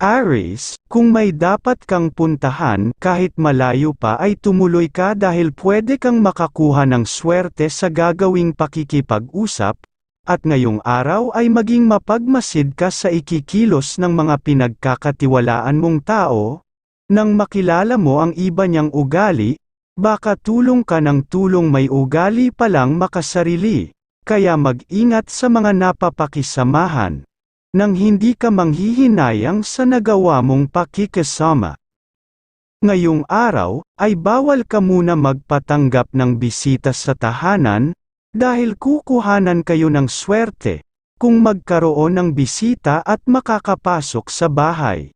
Aries, kung may dapat kang puntahan kahit malayo pa ay tumuloy ka dahil pwede kang makakuha ng swerte sa gagawing pakikipag-usap, at ngayong araw ay maging mapagmasid ka sa ikikilos ng mga pinagkakatiwalaan mong tao, nang makilala mo ang iba niyang ugali, baka tulong ka ng tulong may ugali palang makasarili, kaya mag-ingat sa mga napapakisamahan nang hindi ka manghihinayang sa nagawa mong pakikasama. Ngayong araw, ay bawal ka muna magpatanggap ng bisita sa tahanan, dahil kukuhanan kayo ng swerte, kung magkaroon ng bisita at makakapasok sa bahay.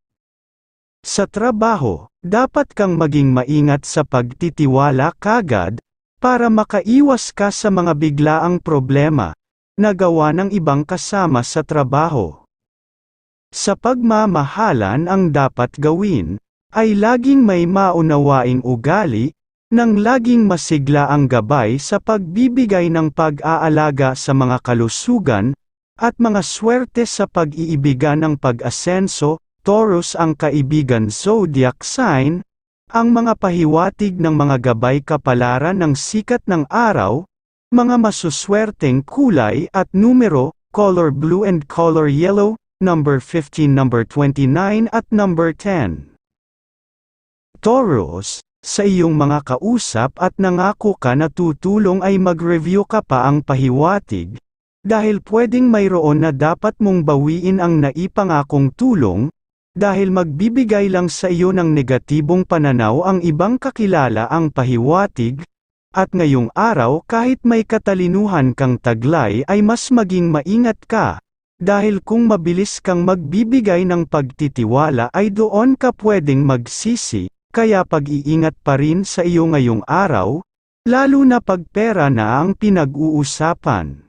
Sa trabaho, dapat kang maging maingat sa pagtitiwala kagad, para makaiwas ka sa mga biglaang problema, na gawa ng ibang kasama sa trabaho. Sa pagmamahalan ang dapat gawin, ay laging may maunawaing ugali, nang laging masigla ang gabay sa pagbibigay ng pag-aalaga sa mga kalusugan, at mga swerte sa pag-iibigan ng pag-asenso, Taurus ang kaibigan zodiac sign, ang mga pahiwatig ng mga gabay kapalaran ng sikat ng araw, mga masuswerteng kulay at numero, color blue and color yellow, number 15, number 29 at number 10. Taurus, sa iyong mga kausap at nangako ka na tutulong ay mag-review ka pa ang pahiwatig, dahil pwedeng mayroon na dapat mong bawiin ang naipangakong tulong, dahil magbibigay lang sa iyo ng negatibong pananaw ang ibang kakilala ang pahiwatig, at ngayong araw kahit may katalinuhan kang taglay ay mas maging maingat ka, dahil kung mabilis kang magbibigay ng pagtitiwala ay doon ka pwedeng magsisi, kaya pag-iingat pa rin sa iyo ngayong araw, lalo na pag pera na ang pinag-uusapan.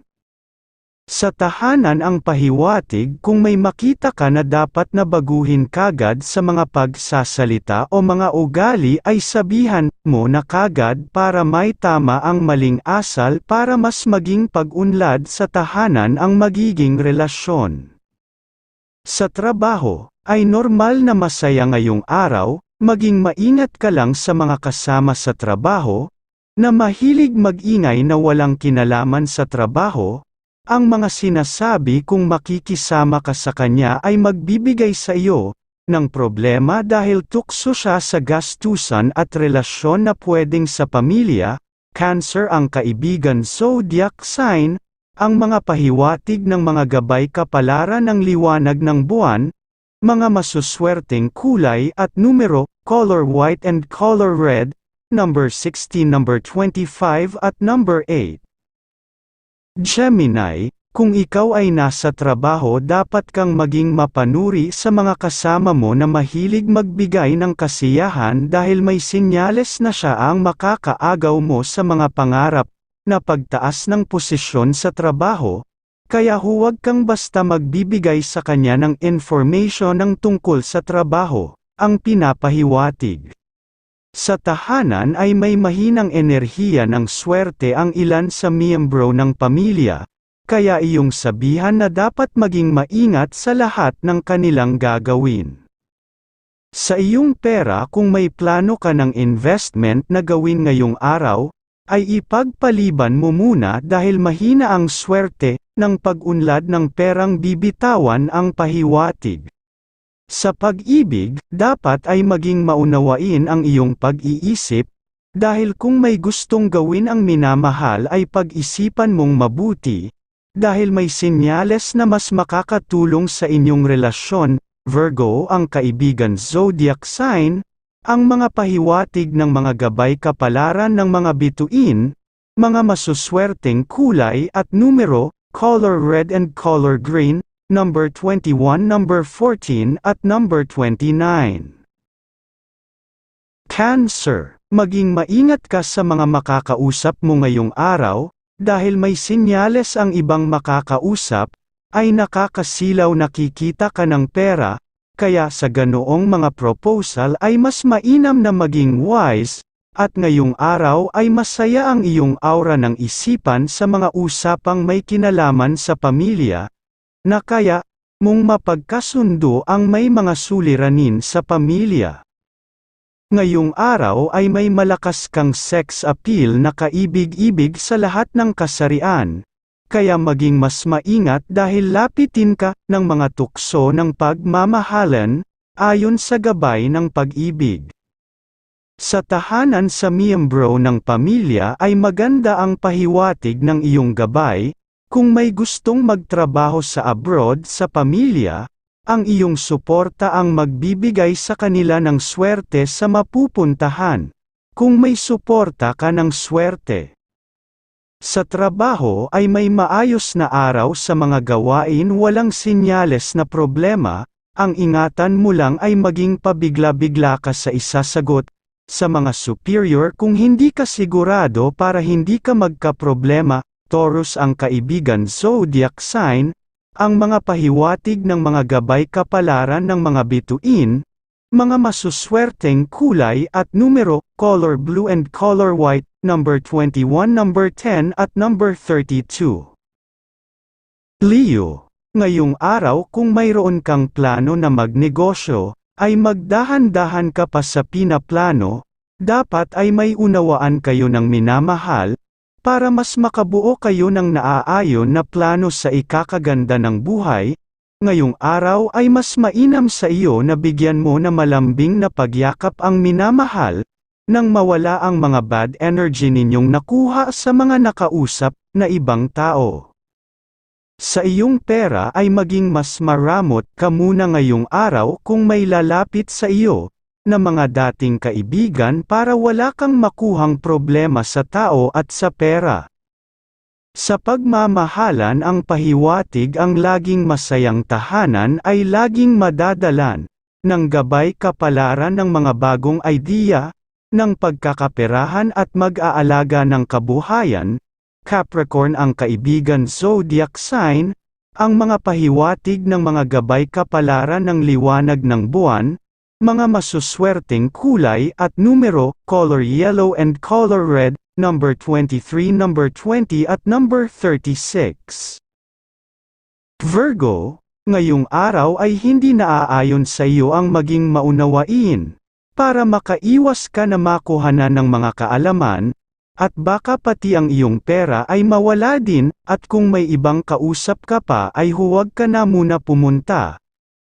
Sa tahanan ang pahiwatig kung may makita ka na dapat na baguhin kagad sa mga pagsasalita o mga ugali ay sabihan mo na kagad para may tama ang maling asal para mas maging pag-unlad sa tahanan ang magiging relasyon. Sa trabaho, ay normal na masaya ngayong araw, maging maingat ka lang sa mga kasama sa trabaho, na mahilig mag-ingay na walang kinalaman sa trabaho, ang mga sinasabi kung makikisama ka sa kanya ay magbibigay sa iyo ng problema dahil tukso siya sa gastusan at relasyon na pwedeng sa pamilya, cancer ang kaibigan zodiac sign, ang mga pahiwatig ng mga gabay kapalaran ng liwanag ng buwan, mga masuswerteng kulay at numero, color white and color red, number 16, number 25 at number 8. Gemini, kung ikaw ay nasa trabaho dapat kang maging mapanuri sa mga kasama mo na mahilig magbigay ng kasiyahan dahil may sinyales na siya ang makakaagaw mo sa mga pangarap na pagtaas ng posisyon sa trabaho, kaya huwag kang basta magbibigay sa kanya ng information ng tungkol sa trabaho, ang pinapahiwatig. Sa tahanan ay may mahinang enerhiya ng swerte ang ilan sa miyembro ng pamilya, kaya iyong sabihan na dapat maging maingat sa lahat ng kanilang gagawin. Sa iyong pera kung may plano ka ng investment na gawin ngayong araw, ay ipagpaliban mo muna dahil mahina ang swerte ng pag-unlad ng perang bibitawan ang pahiwatig. Sa pag-ibig, dapat ay maging maunawain ang iyong pag-iisip, dahil kung may gustong gawin ang minamahal ay pag-isipan mong mabuti, dahil may sinyales na mas makakatulong sa inyong relasyon, Virgo ang kaibigan zodiac sign, ang mga pahiwatig ng mga gabay kapalaran ng mga bituin, mga masuswerteng kulay at numero, color red and color green, number 21, number 14 at number 29. Cancer, maging maingat ka sa mga makakausap mo ngayong araw, dahil may sinyales ang ibang makakausap, ay nakakasilaw nakikita ka ng pera, kaya sa ganoong mga proposal ay mas mainam na maging wise, at ngayong araw ay masaya ang iyong aura ng isipan sa mga usapang may kinalaman sa pamilya, na kaya, mong mapagkasundo ang may mga suliranin sa pamilya. Ngayong araw ay may malakas kang sex appeal na kaibig-ibig sa lahat ng kasarian, kaya maging mas maingat dahil lapitin ka ng mga tukso ng pagmamahalan, ayon sa gabay ng pag-ibig. Sa tahanan sa miyembro ng pamilya ay maganda ang pahiwatig ng iyong gabay, kung may gustong magtrabaho sa abroad sa pamilya, ang iyong suporta ang magbibigay sa kanila ng swerte sa mapupuntahan, kung may suporta ka ng swerte. Sa trabaho ay may maayos na araw sa mga gawain walang sinyales na problema, ang ingatan mo lang ay maging pabigla-bigla ka sa isasagot, sa mga superior kung hindi ka sigurado para hindi ka magkaproblema, Taurus ang kaibigan zodiac sign, ang mga pahiwatig ng mga gabay kapalaran ng mga bituin, mga masuswerteng kulay at numero, color blue and color white, number 21, number 10 at number 32. Leo, ngayong araw kung mayroon kang plano na magnegosyo, ay magdahan-dahan ka pa sa pinaplano, dapat ay may unawaan kayo ng minamahal, para mas makabuo kayo ng naaayon na plano sa ikakaganda ng buhay, ngayong araw ay mas mainam sa iyo na bigyan mo na malambing na pagyakap ang minamahal, nang mawala ang mga bad energy ninyong nakuha sa mga nakausap na ibang tao. Sa iyong pera ay maging mas maramot ka muna ngayong araw kung may lalapit sa iyo, na mga dating kaibigan para wala kang makuhang problema sa tao at sa pera. Sa pagmamahalan ang pahiwatig ang laging masayang tahanan ay laging madadalan, ng gabay kapalaran ng mga bagong idea, ng pagkakaperahan at mag-aalaga ng kabuhayan, Capricorn ang kaibigan zodiac sign, ang mga pahiwatig ng mga gabay kapalaran ng liwanag ng buwan, mga masuswerteng kulay at numero, color yellow and color red, number 23, number 20 at number 36. Virgo, ngayong araw ay hindi naaayon sa iyo ang maging maunawain, para makaiwas ka na makuhanan ng mga kaalaman, at baka pati ang iyong pera ay mawala din, at kung may ibang kausap ka pa ay huwag ka na muna pumunta,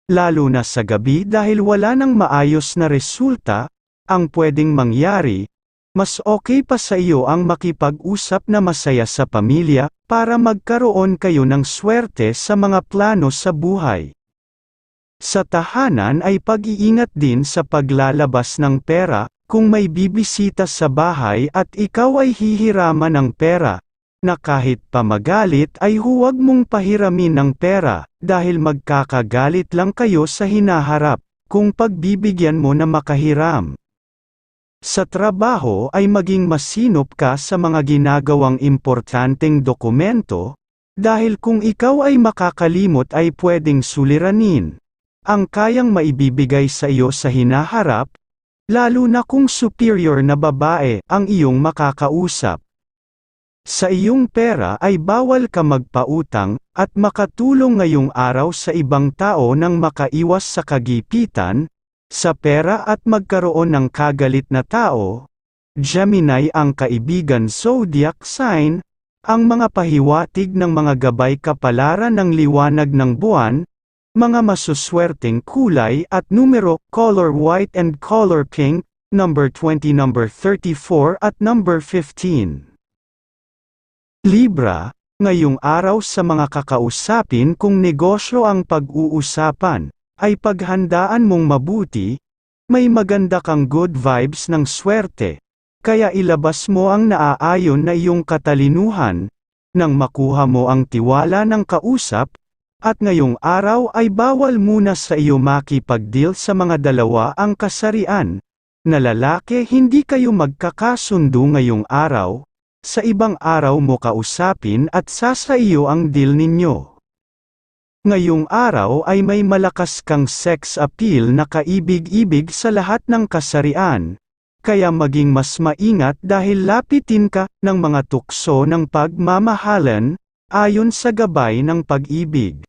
lalo na sa gabi dahil wala nang maayos na resulta, ang pwedeng mangyari, mas okay pa sa iyo ang makipag-usap na masaya sa pamilya, para magkaroon kayo ng swerte sa mga plano sa buhay. Sa tahanan ay pag-iingat din sa paglalabas ng pera, kung may bibisita sa bahay at ikaw ay hihiraman ng pera, na kahit pa magalit ay huwag mong pahiramin ng pera, dahil magkakagalit lang kayo sa hinaharap, kung pagbibigyan mo na makahiram. Sa trabaho ay maging masinop ka sa mga ginagawang importanteng dokumento, dahil kung ikaw ay makakalimot ay pwedeng suliranin. Ang kayang maibibigay sa iyo sa hinaharap, lalo na kung superior na babae ang iyong makakausap. Sa iyong pera ay bawal ka magpautang, at makatulong ngayong araw sa ibang tao nang makaiwas sa kagipitan, sa pera at magkaroon ng kagalit na tao. Gemini ang kaibigan zodiac sign, ang mga pahiwatig ng mga gabay kapalaran ng liwanag ng buwan, mga masuswerteng kulay at numero, color white and color pink, number 20 number 34 at number 15. Libra, ngayong araw sa mga kakausapin kung negosyo ang pag-uusapan, ay paghandaan mong mabuti, may maganda kang good vibes ng swerte, kaya ilabas mo ang naaayon na iyong katalinuhan, nang makuha mo ang tiwala ng kausap, at ngayong araw ay bawal muna sa iyo makipag-deal sa mga dalawa ang kasarian, na lalaki hindi kayo magkakasundo ngayong araw, sa ibang araw mo kausapin at sasaiyo ang deal ninyo. Ngayong araw ay may malakas kang sex appeal na kaibig-ibig sa lahat ng kasarian, kaya maging mas maingat dahil lapitin ka ng mga tukso ng pagmamahalan, ayon sa gabay ng pag-ibig.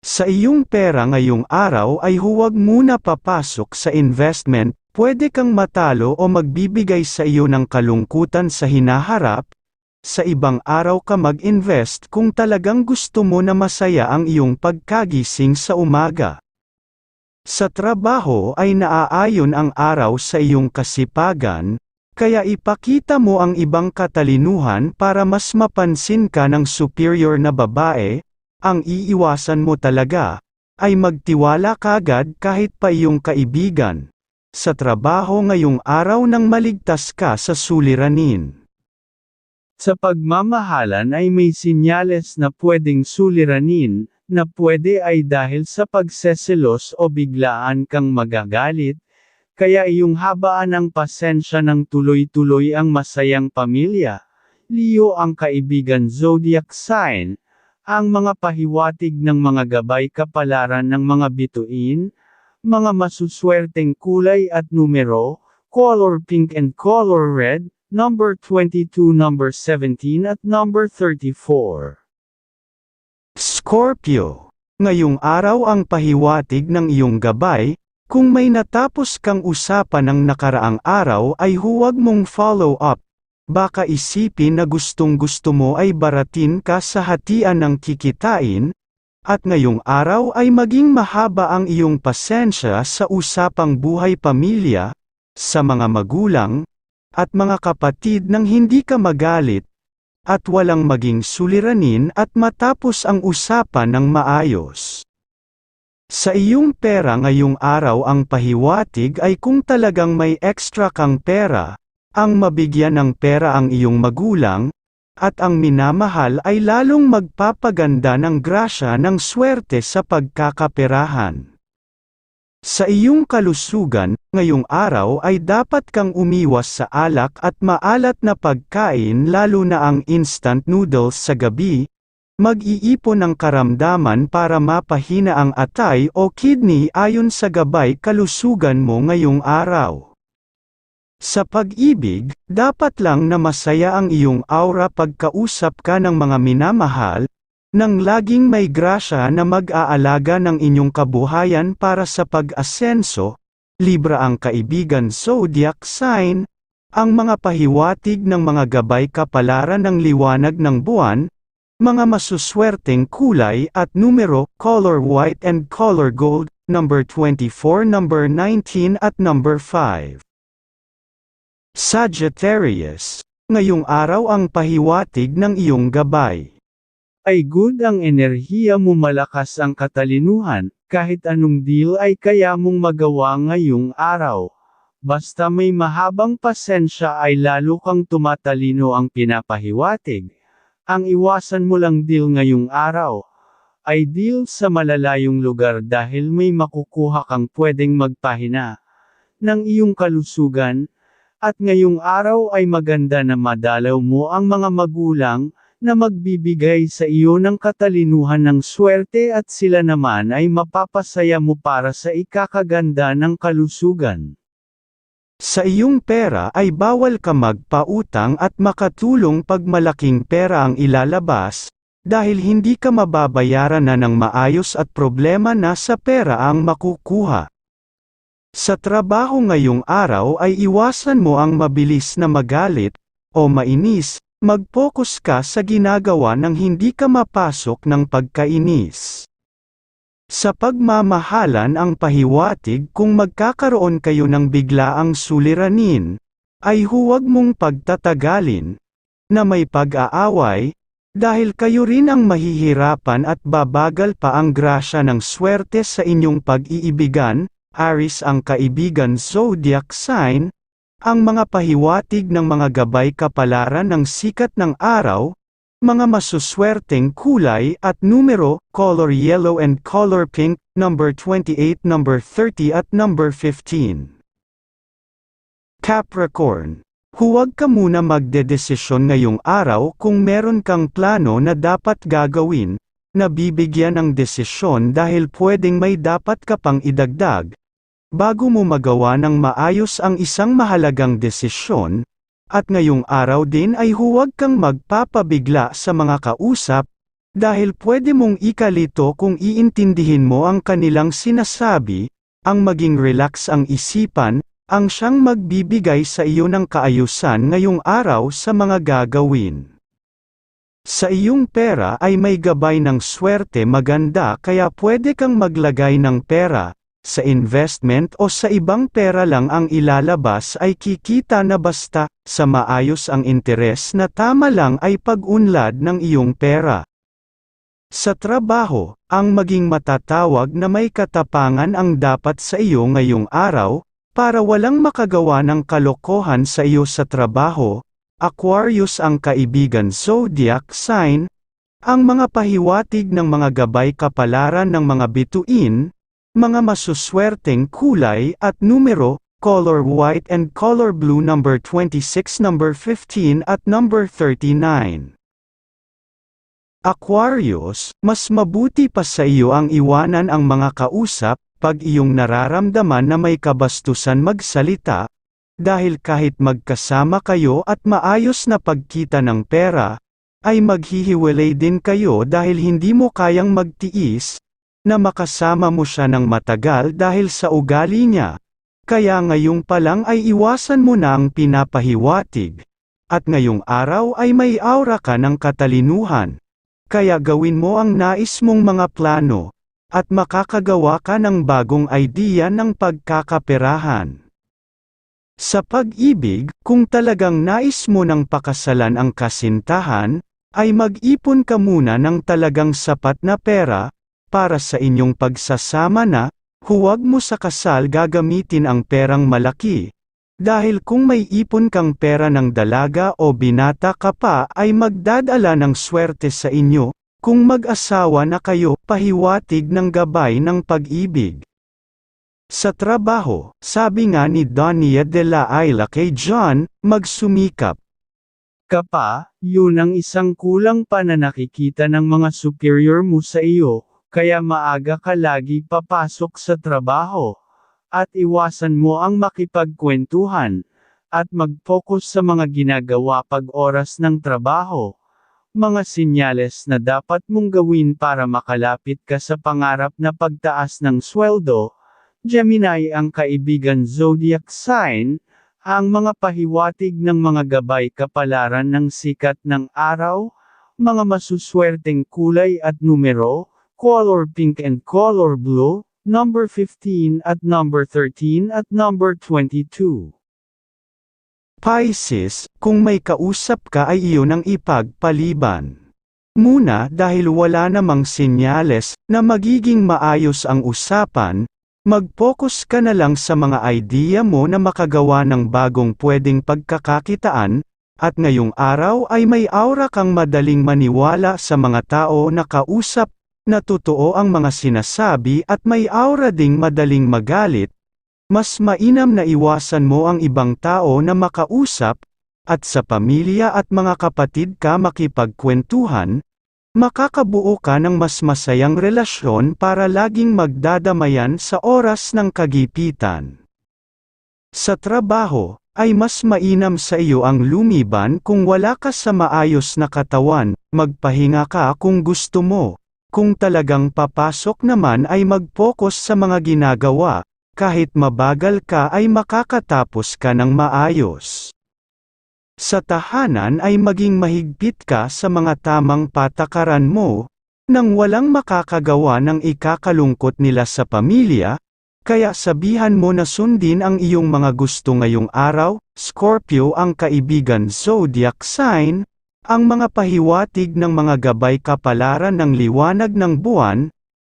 Sa iyong pera ngayong araw ay huwag muna papasok sa investment, pwede kang matalo o magbibigay sa iyo ng kalungkutan sa hinaharap, sa ibang araw ka mag-invest kung talagang gusto mo na masaya ang iyong pagkagising sa umaga. Sa trabaho ay naaayon ang araw sa iyong kasipagan, kaya ipakita mo ang ibang katalinuhan para mas mapansin ka ng superior na babae, ang iiwasan mo talaga, ay magtiwala kagad kahit pa iyong kaibigan. Sa trabaho ngayong araw nang maligtas ka sa suliranin. Sa pagmamahalan ay may sinyales na pwedeng suliranin, na pwede ay dahil sa pagseselos o biglaan kang magagalit, kaya iyong habaan ang pasensya ng tuloy-tuloy ang masayang pamilya. Leo ang kaibigan zodiac sign, ang mga pahiwatig ng mga gabay kapalaran ng mga bituin, mga masuswerteng kulay at numero, color pink and color red, number 22, number 17 at number 34. Scorpio. Ngayong araw ang pahiwatig ng iyong gabay, kung may natapos kang usapan ng nakaraang araw ay huwag mong follow up, Baka isipin na gustong gusto mo ay baratin ka sa hatian ng kikitain, at ngayong araw ay maging mahaba ang iyong pasensya sa usapang buhay pamilya, sa mga magulang, at mga kapatid nang hindi ka magalit, at walang maging suliranin at matapos ang usapan ng maayos. Sa iyong pera ngayong araw ang pahiwatig ay kung talagang may extra kang pera, ang mabigyan ng pera ang iyong magulang, at ang minamahal ay lalong magpapaganda ng grasya ng swerte sa pagkakaperahan. Sa iyong kalusugan, ngayong araw ay dapat kang umiwas sa alak at maalat na pagkain lalo na ang instant noodles sa gabi, mag-iipon ng karamdaman para mapahina ang atay o kidney ayon sa gabay kalusugan mo ngayong araw. Sa pag-ibig, dapat lang na masaya ang iyong aura pagkausap ka ng mga minamahal, nang laging may grasya na mag-aalaga ng inyong kabuhayan para sa pag-asenso, Libra ang kaibigan zodiac sign, ang mga pahiwatig ng mga gabay kapalaran ng liwanag ng buwan, mga masuswerteng kulay at numero, color white and color gold, number 24, number 19 at number 5. Sagittarius, ngayong araw ang pahiwatig ng iyong gabay. Ay good ang enerhiya mo malakas ang katalinuhan, kahit anong deal ay kaya mong magawa ngayong araw. Basta may mahabang pasensya ay lalo kang tumatalino ang pinapahiwatig. Ang iwasan mo lang deal ngayong araw, ay deal sa malalayong lugar dahil may makukuha kang pwedeng magpahina ng iyong kalusugan, at ngayong araw ay maganda na madalaw mo ang mga magulang, na magbibigay sa iyo ng katalinuhan ng swerte at sila naman ay mapapasaya mo para sa ikakaganda ng kalusugan. Sa iyong pera ay bawal ka magpautang at makatulong pag malaking pera ang ilalabas, dahil hindi ka mababayaran na ng maayos at problema na sa pera ang makukuha. Sa trabaho ngayong araw ay iwasan mo ang mabilis na magalit, o mainis, mag-focus ka sa ginagawa nang hindi ka mapasok ng pagkainis. Sa pagmamahalan ang pahiwatig kung magkakaroon kayo ng biglaang suliranin, ay huwag mong pagtatagalin, na may pag-aaway, dahil kayo rin ang mahihirapan at babagal pa ang grasya ng swerte sa inyong pag-iibigan, Aris ang kaibigan zodiac sign, ang mga pahiwatig ng mga gabay kapalaran ng sikat ng araw, mga masuswerteng kulay at numero, color yellow and color pink, number 28, number 30 at number 15. Capricorn, huwag ka muna magdedesisyon ngayong araw kung meron kang plano na dapat gagawin, nabibigyan ng desisyon dahil pwedeng may dapat ka pang idagdag, Bago mo magawa ng maayos ang isang mahalagang desisyon, at ngayong araw din ay huwag kang magpapabigla sa mga kausap, Dahil pwede mong ikalito kung iintindihin mo ang kanilang sinasabi, ang maging relax ang isipan, ang siyang magbibigay sa iyo ng kaayusan ngayong araw sa mga gagawin. Sa iyong pera ay may gabay ng swerte maganda kaya pwede kang maglagay ng pera, sa investment o sa ibang pera lang ang ilalabas ay kikita na basta, sa maayos ang interes na tama lang ay pag-unlad ng iyong pera. Sa trabaho, ang maging matatawag na may katapangan ang dapat sa iyo ngayong araw, para walang makagawa ng kalokohan sa iyo sa trabaho, Aquarius ang kaibigan zodiac sign, ang mga pahiwatig ng mga gabay kapalaran ng mga bituin, mga masuswerteng kulay at numero, color white and color blue number 26 number 15 at number 39. Aquarius, mas mabuti pa sa iyo ang iwanan ang mga kausap, pag iyong nararamdaman na may kabastusan magsalita, dahil kahit magkasama kayo at maayos na pagkita ng pera, ay maghihiwalay din kayo dahil hindi mo kayang magtiis, na makasama mo siya ng matagal dahil sa ugali niya. Kaya ngayong pa lang ay iwasan mo na ang pinapahiwatig. At ngayong araw ay may aura ka ng katalinuhan. Kaya gawin mo ang nais mong mga plano, at makakagawa ka ng bagong idea ng pagkakaperahan. Sa pag-ibig, kung talagang nais mo ng pakasalan ang kasintahan, ay mag-ipon ka muna ng talagang sapat na pera, para sa inyong pagsasama na, huwag mo sa kasal gagamitin ang perang malaki. Dahil kung may ipon kang pera ng dalaga o binata ka pa ay magdadala ng swerte sa inyo, kung mag-asawa na kayo, pahiwatig ng gabay ng pag-ibig. Sa trabaho, sabi nga ni Donia de la Isla kay John, magsumikap. Kapa, yun ang isang kulang pa na nakikita ng mga superior mo sa iyo, kaya maaga ka lagi papasok sa trabaho. At iwasan mo ang makipagkwentuhan, at mag-focus sa mga ginagawa pag oras ng trabaho. Mga sinyales na dapat mong gawin para makalapit ka sa pangarap na pagtaas ng sweldo, Gemini ang kaibigan zodiac sign, ang mga pahiwatig ng mga gabay kapalaran ng sikat ng araw, mga masuswerteng kulay at numero, color pink and color blue, number 15 at number 13 at number 22. Pisces, kung may kausap ka ay iyon ang ipagpaliban. Muna dahil wala namang sinyales na magiging maayos ang usapan, mag-focus ka na lang sa mga idea mo na makagawa ng bagong pwedeng pagkakakitaan, at ngayong araw ay may aura kang madaling maniwala sa mga tao na kausap, na ang mga sinasabi at may aura ding madaling magalit, mas mainam na iwasan mo ang ibang tao na makausap, at sa pamilya at mga kapatid ka makipagkwentuhan, makakabuo ka ng mas masayang relasyon para laging magdadamayan sa oras ng kagipitan. Sa trabaho, ay mas mainam sa iyo ang lumiban kung wala ka sa maayos na katawan, magpahinga ka kung gusto mo. Kung talagang papasok naman ay mag-focus sa mga ginagawa, kahit mabagal ka ay makakatapos ka ng maayos. Sa tahanan ay maging mahigpit ka sa mga tamang patakaran mo, nang walang makakagawa ng ikakalungkot nila sa pamilya, kaya sabihan mo na sundin ang iyong mga gusto ngayong araw, Scorpio ang kaibigan zodiac sign, ang mga pahiwatig ng mga gabay kapalaran ng liwanag ng buwan,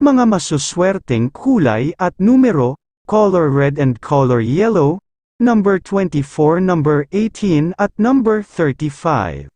mga masuswerteng kulay at numero, color red and color yellow, number 24, number 18 at number 35.